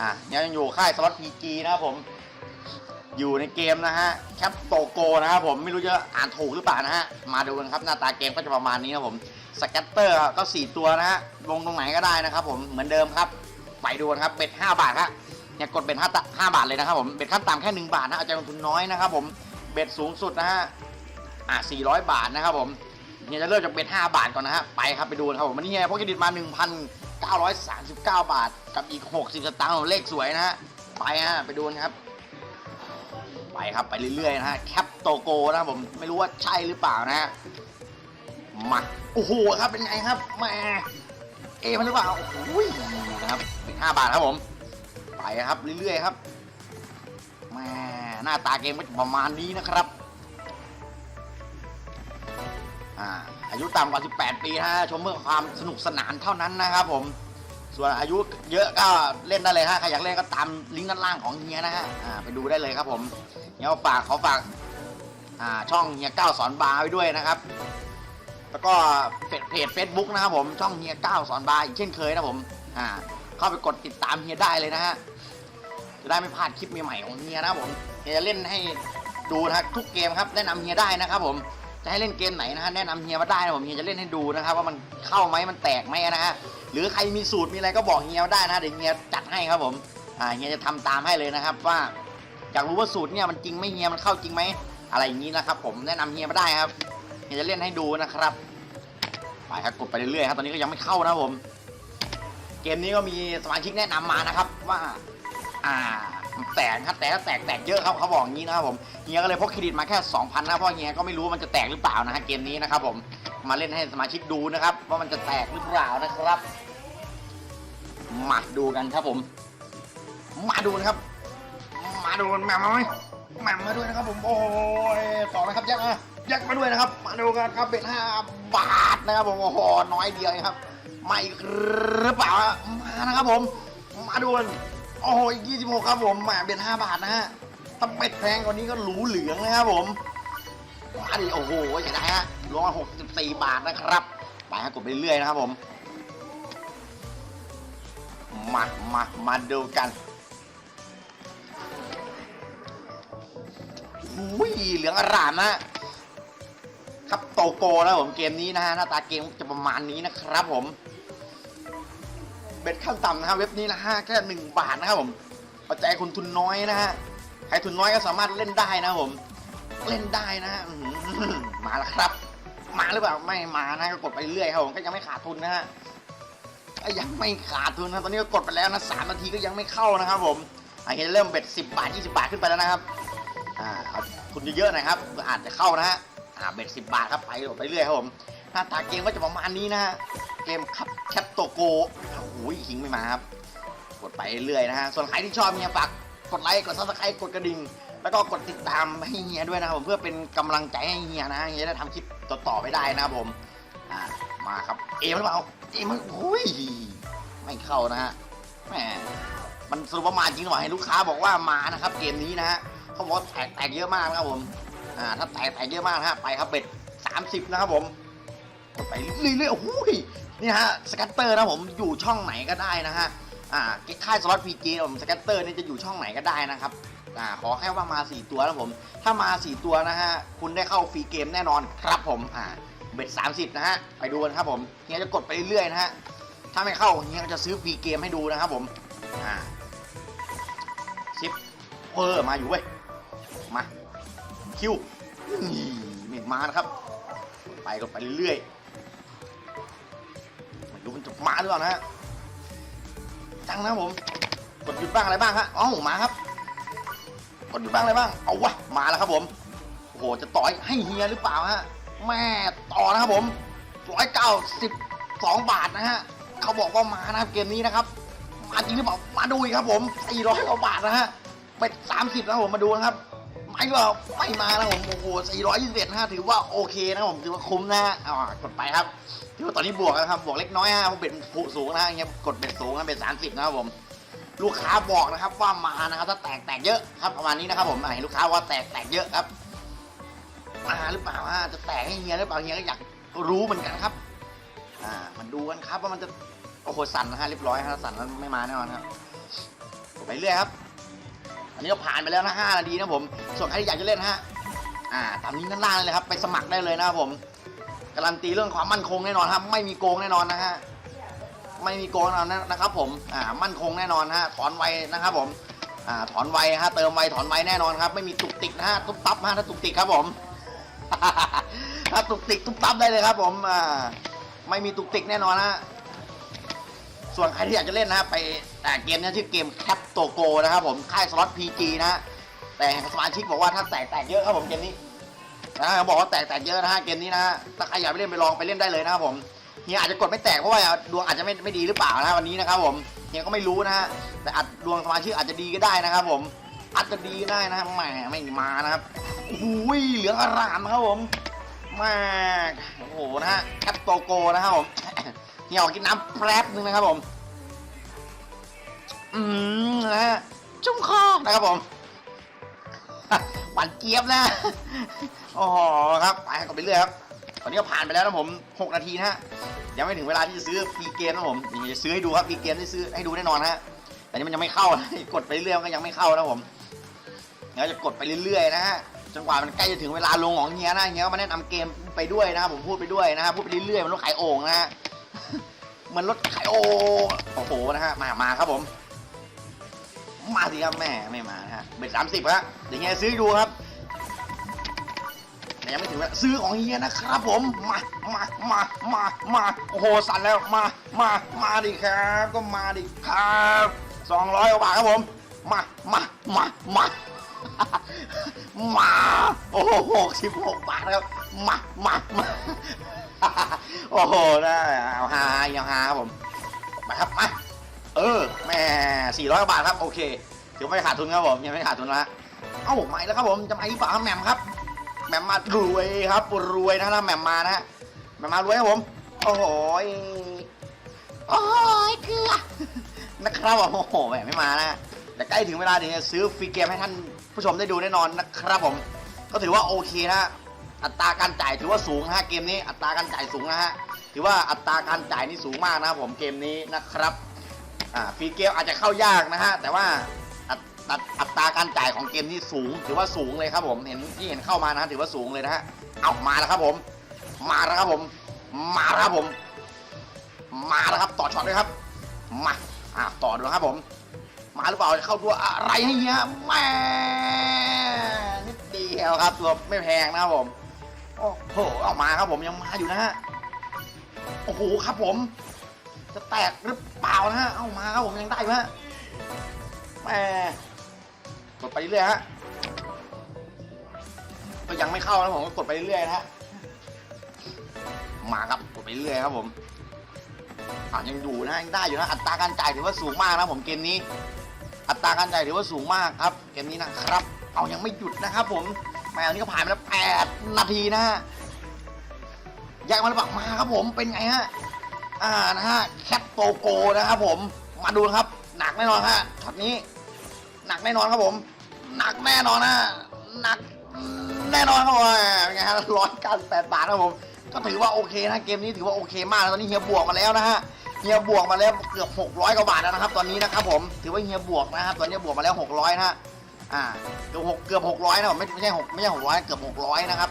อะยังอยู่ค่ายสล็อตพีจีนะครับผม อยู่ในเกมนะฮะแคปโตโกนะครับผมไม่รู้จะอ่านถูกหรือเปล่านะฮะ มาดูกันครับหน้าตาเกมก็จะประมาณนี้นะครับผมสแกตเตอร์ก็ 4 ตัวนะฮะลงตรงไหนก็ได้นะครับผมเหมือนเดิมครับไปดูกันครับเบ็ด5บาทครับเนี่ยกดเบ็ด5 5บาทเลยนะครับผมเบ็ดขั้นต่ำแค่ 1 บาทนะเอาใจลงทุนน้อยนะครับผมเบ็ดสูงสุดนะฮะอะ400 บาทนะครับผมเนี่ยจะเริ่มจากเบ็ด5บาทก่อนนะฮะไปครับไปดูกันครับผมวันนี้เนี่ยพกเครดิตมา 939 บาท กับอีก 60 สตางค์เลขสวยนะฮะ ไปฮะ ไปดูกันครับ ไปครับ ไปเรื่อยๆนะฮะ แคปโตโกนะผม ไม่รู้ว่าใช่หรือเปล่านะฮะ มา โอ้โหครับ เป็นไงครับแหม่เอมันหรือเปล่า โอ้ยนะครับเป็นห้าบาทครับผม ไปครับ เรื่อยๆครับแหม่หน้าตาเกมก็ประมาณนี้นะครับ อาอายุต่ำกว่า 18 ปีนะฮะชมเพื่อความสนุกสนานเท่านั้นนะครับผม ส่วนอายุเยอะก็เล่นได้เลยฮะใครอยากเล่นก็ตามลิงก์ด้านล่างของเฮียนะฮะอ่าไปดูได้เลยครับผมเฮียฝากขอฝากอ่าช่องเฮียเก้าสอนบาร์ไว้ด้วยนะครับ แล้วก็เพจเฟซบุ๊กนะครับผมช่องเฮียเก้าสอนบาร์อีกเช่นเคยนะผมอ่าเข้าไปกดติดตามเฮียได้เลยนะฮะจะได้ไม่พลาดคลิปใหม่ๆของเฮียนะครับผมเฮียจะเล่นให้ดูนะฮะทุกเกมครับแนะนำเฮียได้นะครับผม จะให้เล่นเกมไหนนะฮะแนะนำเฮียมาได้นะผมเฮียจะเล่นให้ดูนะครับว่ามันเข้าไหมมันแตกไหมนะฮะหรือใครมีสูตรมีอะไรก็บอกเฮียได้นะเดี๋ยวเฮียจัดให้ครับผมอ่าเฮียจะทำตามให้เลยนะครับว่าอยากรู้ว่าสูตรเนี่ยมันจริงไหมเฮียมันเข้าจริงไหมอะไรอย่างนี้นะครับ ผมแนะนำเฮียมาได้ครับเฮียจะเล่นให้ดูนะครับไปครับกดไปเรื่อยๆครับตอนนี้ก็ยังไม่เข้านะผม เกมนี้ก็มีสมาชิกแนะนำมานะครับว่า อ่า แตกครับแต่ก็แตกแตกเยอะครับเขาบอกอย่างนี้นะครับผมเฮียก็เลยพกเครดิตมาแค่2,000นะเพราะเฮียก็ไม่รู้มันจะแตกหรือเปล่านะฮะเกมนี้นะครับผมมาเล่นให้สมาชิกดูนะครับ ว่ามันจะแตกหรือเปล่านะครับมาดูกันครับผม มาดูนะครับ มาดูกันแหม่มาไหมแม่มาด้วยนะครับผมโอ้ยต่อนะครับยักษ์มายักษ์มาด้วยนะครับ มาดูกันครับเป็นห้าบาทนะครับผมโอ้โหน้อยเดียวครับไมาอีกหรือเปล่ามานะครับผม มาดูกัน โอ้โหยี่สิบหกครับผมหมาเป็นห้าบาทนะฮะถ้าเป็ดแพงกว่านี้ก็หรูเหลืองนะครับผมมาดิโอ้โหอย่างไรฮะรวมหกสิบสี่บาทนะครับ ไปฮะกดไปเรื่อยนะครับผม มา มา มาดูกันอุ้ยเหลืองอร่ามนะครับโตโกนะผมเกมนี้นะฮะหน้าตาเกมจะประมาณนี้นะครับผม เบ็ดขั้นต่ำนะครับเว็บนี้นะฮะแค่หนึ่งบาทนะครับผมปัจจัยคนทุนน้อยนะฮะใครทุนน้อยก็สามารถเล่นได้นะครับผม เล่นได้นะฮะมาแล้วครับ มาหรือเปล่าไม่มานะก็กดไปเรื่อยครับผมก็ยังไม่ขาดทุนนะฮะก็ยังไม่ขาดทุนนะตอนนี้ก็กดไปแล้วนะสามนาทีก็ยังไม่เข้านะครับผมอาเห็นเริ่มเบ็ดสิบบาทยี่สิบาทขึ้นไปแล้วนะครับอ่าเอาทุนเยอะๆนะครับอาจจะเข้านะฮะอ่าเบ็ดสิบบาทครับไปไปเรื่อยครับผมหน้าตาเกมก็จะประมาณนี้นะฮะเกมคับแคปโตโก โอ้โหหิงไม่มาครับ กดไปเรื่อยนะฮะ ส่วนใครที่ชอบเฮียฝากกดไลค์ กดซับสไครต์กดกระดิ่ง แล้วก็กดติดตามให้เฮียด้วยนะครับผมเพื่อเป็นกำลังใจให้เฮียนะเฮียจะได้ทำคลิปต่อๆไปได้นะครับผม อ่า มาครับ เอมหรือเปล่า เอมมันโอ้ย ไม่เข้านะฮะ แหม มันสรุปว่ามาจริงหรือเปล่าให้ลูกค้าบอกว่ามานะครับ เกมนี้นะฮะเขาบอกแตกแตกเยอะมากนะครับผม อ่า ถ้าแตกแตกเยอะมากนะฮะ ไปครับเบ็ดสามสิบนะครับผม กดไปเรื่อยๆโอ้โหนี่ฮะสแกตเตอร์นะผมอยู่ช่องไหนก็ได้นะฮะอ่าค่ายสล็อตพีจีผมสแกตเตอร์นี่จะอยู่ช่องไหนก็ได้นะครับอ่าขอแค่ว่ามา 4 ตัวนะผม ถ้ามา 4 ตัวนะฮะคุณได้เข้าฟรีเกมแน่นอนครับผมอ่าเบ็ด30 นะฮะไปดูกันครับผมเฮียจะกดไปเรื่อยๆนะฮะถ้าไม่เข้าเฮียก็จะซื้อฟรีเกมให้ดูนะครับผมอ่าซิปเออมาอยู่เว้ยมาคิวนี่ไม่มานะครับ ไปก็ไปเรื่อยๆ ไม่รู้มันจะมาหรือเปล่านะฮะจังนะผม กดหยุดบ้างอะไรบ้างฮะอ๋อมาครับ กดหยุดบ้างอะไรบ้าง เอาวะ มาแล้วครับผม โอ้โห จะต่อยให้เฮียหรือเปล่าฮะ แม่ต่อนะครับผมร้อยเก้าสิบสองบาทนะฮะ เขาบอกว่ามานะครับเกมนี้นะครับ มาจริงหรือเปล่า มาดูอีกครับผมสี่ร้อยกว่าบาทนะฮะ เป็ดสามสิบนะผม มาดูนะครับ ไม่หรอกไม่มานะผมโอ้โหสี่ร้อยยี่สิบเอ็ดนะฮะถือว่าโอเคนะผมถือว่าคุ้มนะฮะอ่ากดไปครับถือว่าตอนนี้บวกนะครับบวกเล็กน้อยฮะผมเป็นผู้สูงนะเงี้ยกดเป็นสูงนะเป็นสามสิบนะครับผมลูกค้าบอกนะครับว่ามานะครับถ้าแตกแตกเยอะครับประมาณนี้นะครับผมเห็นลูกค้าว่าแตกแตกเยอะครับมาหรือเปล่าฮะจะแตกให้เฮียหรือเปล่าเฮียก็อยากรู้เหมือนกันครับ อ่ามันดูกันครับว่ามันจะโอ้โหสั่นนะฮะเรียบร้อยฮะสั่นแล้วไม่มาแน่นอนครับไปเรื่อยครับ อันนี้ก็ผ่านไปแล้วนะ5นาทีนะผม ส่วนใครที่อยากจะเล่นฮะ อ่า ตามนี้ด้านล่างเลยครับ ไปสมัครได้เลยนะครับผม การันตีเรื่องความมั่นคงแน่นอนครับ ไม่มีโกงแน่นอนนะฮะ ไม่มีโกงแน่นอนนะครับ ผม อ่า มั่นคงแน่นอนฮะ ถอนไวนะครับ ผม อ่า ถอนไวฮะ เติมไวถอนไวแน่นอนครับ ไม่มีตุกติกนะฮะ ตุ๊บตับฮะ ถ้าตุกติกครับผม ถ้าตุกติกตุ๊บตับได้เลยครับ ผม อ่า ไม่มีตุกติกแน่นอนฮะ ส่วนใครที่อยากจะเล่นนะฮะไปแต่เกมนี้ชื่อเกมแคปโตโกนะครับผมค่ายสล็อต PG นะฮะแต่สมาชิกบอกว่าถ้าแตกแตกเยอะครับผมเกมนี้นะเขาบอกว่าแตกแตกเยอะนะฮะเกมนี้นะฮะถ้าใครอยากไปเล่นไปลองไปเล่นได้เลยนะครับผมเฮียอาจจะกดไม่แตกเพราะว่าดวงอาจจะไม่ไม่ดีหรือเปล่านะวันนี้นะครับผมเฮียก็ไม่รู้นะฮะแต่อาจดวงสมาชิกอาจจะดีก็ได้นะครับ ผมอาจจะดีก็ได้นะฮะแหมไม่มานะครับโอ้โหเหลืองอร่ามครับผมมากโอ้โหนะฮะแคปโตโกนะครับผม เฮียออกกินน้ำแป๊บนึงนะครับผม อืมนะฮะชุ่มคอนะครับผมหวานเจี๊ยบนะโอ้โหครับไปกันไปเรื่อยครับ ตอนนี้ก็ผ่านไปแล้วนะผม 6 นาทีนะฮะยังไม่ถึงเวลาที่จะซื้อฟรีเกมนะผมนี่จะซื้อให้ดูครับฟรีเกมได้ซื้อให้ดูแน่นอนฮะแต่นี่มันยังไม่เข้านะกดไปเรื่อยก็ยังไม่เข้านะผมเดี๋ยวจะกดไปเรื่อยๆนะฮะจนกว่ามันใกล้จะถึงเวลาลงของเฮียนะเฮียก็มาแนะนำเกมไปด้วยนะครับผมพูดไปด้วยนะฮะพูดไปเรื่อยๆมันรถขายโอ่งนะฮะ เหมือนรถขายโอโอ้โหนะฮะมามาครับผม มาสิครับแม่ไม่มาฮะเบ็ดสามสิบครับเดี๋ยวเฮียซื้อดูครับแต่ยังไม่ถึงเวลาซื้อของเฮียนะครับผมมามามามามาโอ้โหสั่นแล้วมามามาดิครับ ก็มาดิครับสองร้อยบาทครับผมมามามามามา โอ้โหหกสิบหกบาทครับ มามามา โอ้โหนะเอาฮาเอาฮาครับผมมาครับมาเออแม่สี่ร้อยบาทครับโอเคถือว่าไม่ขาดทุนครับผมยังไม่ขาดทุนละเอ้าไม่แล้วครับผมจะมาอีป่าแหม่มครับแหม่มมารวยครับรวยนะนะแหม่มมานะฮะแหม่มมารวยครับผมโอ้โหยโอ้ยเกลือนะครับผมโอ้โหแหม่ไม่มานะแต่ใกล้ถึงเวลาเดี๋ยวจะซื้อฟรีเกมให้ท่านผู้ชมได้ดูแน่นอนนะครับผม ก็ถือว่าโอเคนะ อัตราการจ่ายถือว่าสูงนะฮะเกมนี้อัตราการจ่ายสูงนะฮะถือว่าอัตราการจ่ายนี่สูงมากนะครับผมเกมนี้นะครับอ่าฟรีเกมอาจจะเข้ายากนะฮะแต่ว่าอัตอัตราการจ่ายของเกมนี่สูง ถือว่าสูงเลยครับผมเห็นที่เห็นเข้ามานะฮะถือว่าสูงเลยนะฮะเอามาแล้วครับผม มาแล้วครับผม มาแล้วครับผม มาแล้วครับต่อช็อตเลยครับมาอ่าต่อดูครับผม มาหรือเปล่าเข้าตัวอะไรให้เฮียแม่นิดเดียวครับตัวไม่แพงนะครับผม โอ้โหเอามาครับผมยังมาอยู่นะฮะโอ้โหครับผม จะแตกหรือเปล่านะฮะเอามาครับผมยังได้อยู่ฮะแหมกดไปเรื่อยฮะก็ยังไม่เข้านะผมก็กดไปเรื่อยนะฮะมาครับกดไปเรื่อยครับผมอ่ายังอยู่นะยังได้อยู่นะอัตราการจ่ายถือว่าสูงมากนะผมเกมนี้ อัตราการจ่ายถือว่าสูงมากครับ เกมนี้นะครับ เอายังไม่หยุดนะครับผม แหมอันนี้ก็ผ่านไปแล้วแปดนาทีนะฮะอยากมาหรือเปล่ามาครับผมเป็นไงฮะอ่านะฮะแคปโตโกนะครับผมมาดูครับ หนักแน่นอนฮะช็อตนี้ หนักแน่นอนครับผม หนักแน่นอนนะหนักแน่นอนครับผมเป็นไงฮะร้อยเก้าสิบแปดบาทครับผมก็ถือว่าโอเคนะเกมนี้ถือว่าโอเคมากนะตอนนี้เฮียบวกมาแล้วนะฮะเฮียบวกมาแล้วเกือบ600กว่าบาทแล้วนะครับ ตอนนี้นะครับผมถือว่าเฮียบวกนะครับ ตอนนี้บวกมาแล้ว 600นะฮะ อ่าเกือบหกเกือบ600นะผมไม่ไม่ใช่หกไม่ใช่600เกือบ600นะครับ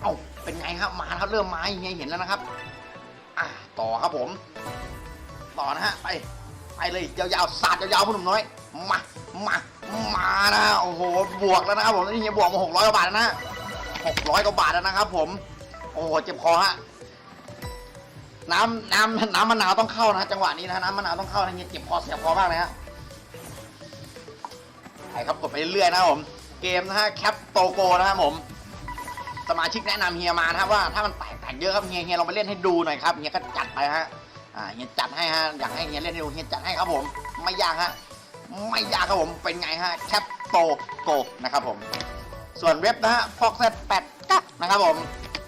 เอ้าเป็นไงครับมาครับเริ่มมาเฮียเห็นแล้วนะครับ อะต่อครับผม ต่อนะฮะไปไปเลยยาวๆสาดยาวๆผู้หนุ่มน้อยมามามานะโอ้โหบวกแล้วนะครับผมนี่เฮียบวกมาหกร้อยกว่าบาทแล้วนะหกร้อยกว่าบาทแล้วนะครับ ผม โอ้โหเจ็บคอฮะน้ำน้ำน้ำมะนาวต้องเข้านะจังหวะนี้นะน้ำมะนาวต้องเข้านะเฮียเจ็บคอเสียบคอมากเลยฮะ ไปครับกดไปเรื่อยๆนะครับผม เกมนะฮะแคปโตโกนะครับผม สมาชิกแนะนำเฮียมานะครับว่าถ้ามันแตกแตกเยอะครับเฮียเฮียลองไปเล่นให้ดูหน่อยครับเฮียก็จัดไปฮะอ่าเฮียจัดให้ฮะอยากให้เฮียเล่นให้ดูเฮียจัดให้ครับผมไม่ยากฮะไม่ยากครับผมเป็นไงฮะแคปโตโกนะครับผม ส่วนเว็บนะฮะฟอกเซตแปดกนะครับผม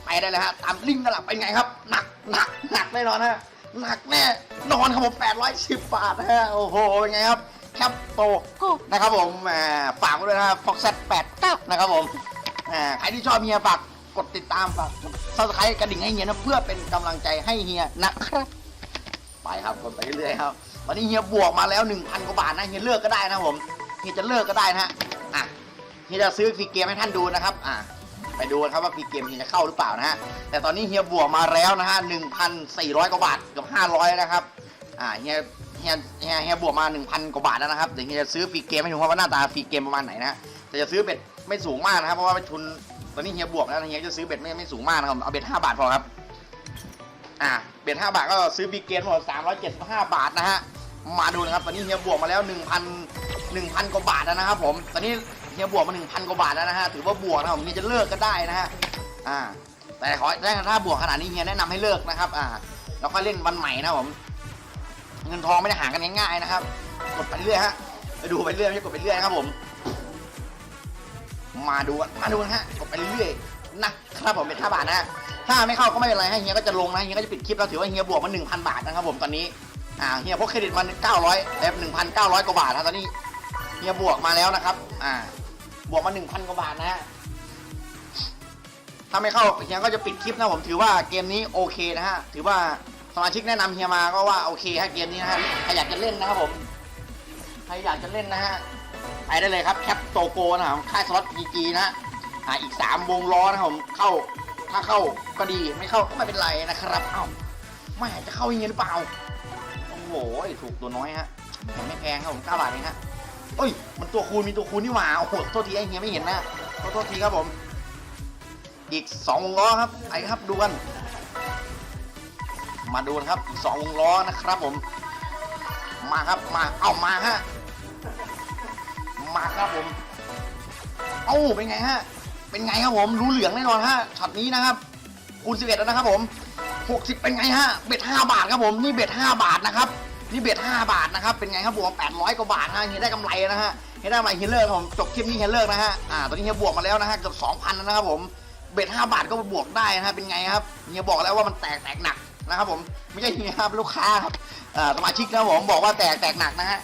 ไปได้เลยฮะตามลิงก์ด้านหลังเป็นไงครับหนักหนักหนักแน่นอนฮะหนักแน่นอนครับผม810บาทนะฮะโอ้โหเป็นไงครับ แคปโตโกนะครับผมแหมฝากไว้ด้วยนะฮะฟอกเซตแปดกันะครับผมแหมใครที่ชอบเฮียฝากกดติดตามฝากซับสไครต์กระดิ่งให้เฮียนะเพื่อเป็นกำลังใจให้เฮียนะครับ ไปครับกดไปเรื่อยๆครับวันนี้เฮียบวกมาแล้ว 1,000กว่าบาทนะเฮียเลือกก็ได้นะผมเฮียจะเลิกก็ได้นะฮะอะเฮียจะซื้อฟรีเกมให้ท่านดูนะครับอะไปดูกันครับว่าฟรีเกมเฮียจะเข้าหรือเปล่านะฮะแต่ตอนนี้เฮียบวกมาแล้วนะฮะ1,400กว่าบาทเกือบ500นะครับอ่าเฮีย เฮียเฮียเฮียบวกมา 1,000 กว่าบาทแล้วนะครับเดี๋ยวเฮียจะซื้อฟรีเกมให้ดูครับว่าหน้าตาฟรีเกมประมาณไหนนะฮะแต่จะซื้อเบ็ดไม่สูงมากนะครับเพราะว่าทุนตอนนี้เฮียบวกแล้วเฮียจะซื้อเบ็ดไม่ไม่สูงมากนะครับเอาเบ็ด5บาทพอครับอ่าเบ็ด5บาทก็ซื้อฟรีเกมหมด375 บาทนะฮะมาดูนะครับตอนนี้เฮียบวกมาแล้ว 1,000 1,000 กว่าบาทแล้วนะครับผมตอนนี้เฮียบวกมา 1,000 กว่าบาทแล้วนะฮะถือว่าบวกนะครับผมเฮียจะเลิกก็ได้นะฮะอ่าแต่ขอถ้าถ้าบวกขนาดนี้เฮียแนะนำให้เลิกนะครับอ่าแล้วก็เล่นวันใหม่นะผม เงินทองไม่ได้หากันง่ายๆนะครับ กดไปเรื่อยฮะไปดูไปเรื่อยไม่ใช่กดไปเรื่อยนะครับผม มาดูกันมาดูกันฮะกดไปเรื่อยนะครับผมเป็นห้าบาทนะฮะถ้าไม่เข้าก็ไม่เป็นไรให้เฮียก็จะลงนะเฮียก็จะปิดคลิปแล้วถือว่าเฮียบวกมาหนึ่งพันบาทนะครับผมตอนนี้อ่าเฮียพกเครดิตมาเก้าร้อยเอฟหนึ่งพันเก้าร้อยกว่าบาทนะตอนนี้เฮียบวกมาแล้วนะครับ อ่า บวกมาหนึ่งพันกว่าบาทนะฮะถ้าไม่เข้าเฮียก็จะปิดคลิปนะผมถือว่าเกมนี้โอเคนะฮะถือว่า สมาชิกแนะนำเฮียมาก็ว่าโอเคฮะเกมนี้นะฮะใครอยากจะเล่นนะครับผมใครอยากจะเล่นนะฮะไปได้เลยครับแคปโตโกนะครับค่ายสล็อตพีจีนะฮะอ่าอีกสามวงล้อนะครับผมเข้าถ้าเข้าก็ดีไม่เข้าก็ไม่เป็นไรนะครับเอ้าไม่จะเข้าอย่างเงี้หรือเปล่าโอ้โหถูกตัวน้อยฮะแต่ไม่แพงครับผมเก้าบาทเองฮะเอ้ยมันตัวคูณมีตัวคูณนี่หว่าโอ้โหโทษทีไอ้เฮียไม่เห็นนะขอโทษทีครับผม อีกสองวงล้อครับไปครับดูกัน มาดูกันครับอีกสองวงล้อนะครับผม มาครับมาเอามาฮะมาครับผม เอ้าเป็นไงฮะเป็นไงครับผมรู้เหลืองแน่นอนฮะช็อตนี้นะครับคูณ11แล้วนะครับผม60เป็นไงฮะเบ็ด5บาทครับผมนี่เบ็ด5บาทนะครับนี่เบ็ด5บาทนะครับเป็นไงครับบวก800กว่าบาทฮะเฮียได้กำไรนะฮะเฮียได้กำไรเฮียเลิกครับผมจบคลิปนี้เฮียเลิกนะฮะอ่าตอนนี้เฮียบวกมาแล้วนะฮะเกือบ2,000แล้วนะครับผมเบ็ด5บาทก็บวกได้นะฮะเป็นไงครับเฮียบอกแล้วว่ามันแตกแตกหนัก นะครับผมไม่ใช่เฮียครับลูกค้าครับสมาชิกนะผมบอกว่าแตกแตกหนักนะฮะ